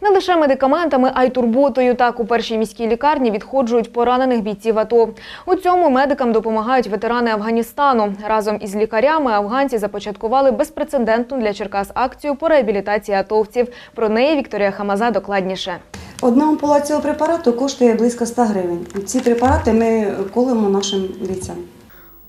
Не лише медикаментами, а й турботою. Так у першій міській лікарні відходжують поранених бійців АТО. У цьому медикам допомагають ветерани Афганістану. Разом із лікарями афганці започаткували безпрецедентну для Черкас акцію по реабілітації атовців. Про неї Вікторія Хамаза докладніше. Одна ампула цього препарату коштує близько 100 гривень. Ці препарати ми колемо нашим бійцям.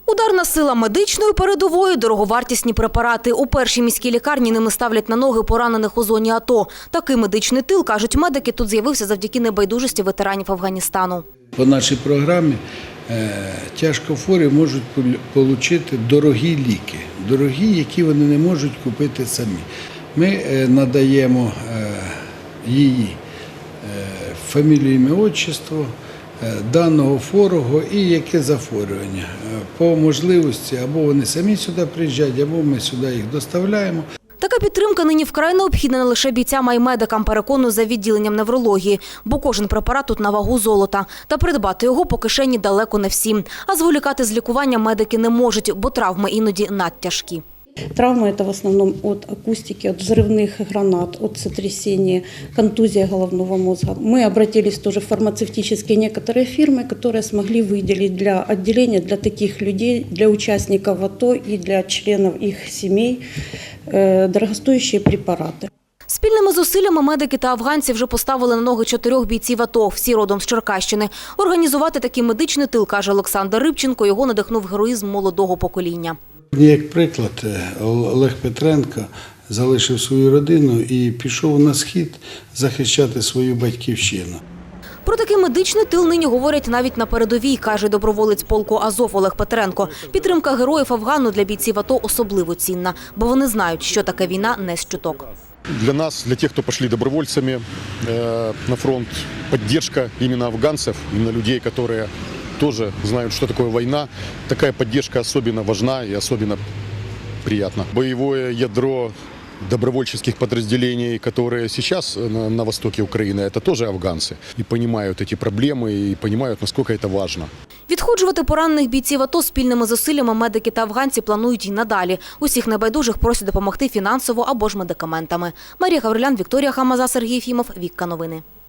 Ударна сила медичної передової, дороговартісні препарати. У першій міській лікарні ними ставлять на ноги поранених у зоні АТО. Такий медичний тил, кажуть медики, тут з'явився завдяки небайдужості ветеранів Афганістану. По нашій програмі е, тяжкохворі можуть отримати дорогі ліки, дорогі, які вони не можуть купити самі. Ми е, надаємо е, її фамілію, ім'я, отчество, даного хворого і яке захворювання. Е, По можливості або вони самі сюди приїжджають, або ми сюди їх доставляємо. Така підтримка нині вкрай необхідна не лише бійцям, а й медикам, переконую, за відділенням неврології, бо кожен препарат тут на вагу золота. Та придбати його по кишені далеко не всім. А зволікати з лікуванням медики не можуть, бо травми іноді надтяжкі. Травмы это в основном от акустики, от взрывных гранат, от сотрясения, контузия головного мозга. Мы обратились тоже в фармацевтические некоторые фирмы, которые смогли выделить для отделения для таких людей, для участников АТО и для членов их семей э, дорогостоящие препараты. Спільними зусиллями медики та афганці вже поставили на ноги чотирьох бійців АТО, всі родом з Черкащини. Організувати такий медичний тил, каже Олександр Рибченко, його надихнув героїзм молодого покоління. Як приклад, е, Олег Петренко залишив свою родину і пішов на схід захищати свою батьківщину. Про такий медичний тил нині говорять навіть на передовій, каже доброволець полку Азов Олег Петренко. Підтримка героїв Афгану для бійців АТО особливо цінна, бо вони знають, що таке війна не з чуток. Для нас, для тех, кто пошли добровольцами э, на фронт, поддержка именно афганцев, именно людей, которые тоже знают, что такое война, такая поддержка особенно важна и особенно приятна. Боевое ядро добровольческих подразделений, которые сейчас на, на востоке Украины, это тоже афганцы. И понимают эти проблемы, и понимают, насколько это важно. Відходжувати поранених бійців АТО спільними зусиллями медики та афганці планують і надалі. Усіх небайдужих просять допомогти фінансово або ж медикаментами. Марія Гаврилян, Вікторія Хамаза, Сергій Фімов, Вікка Новини.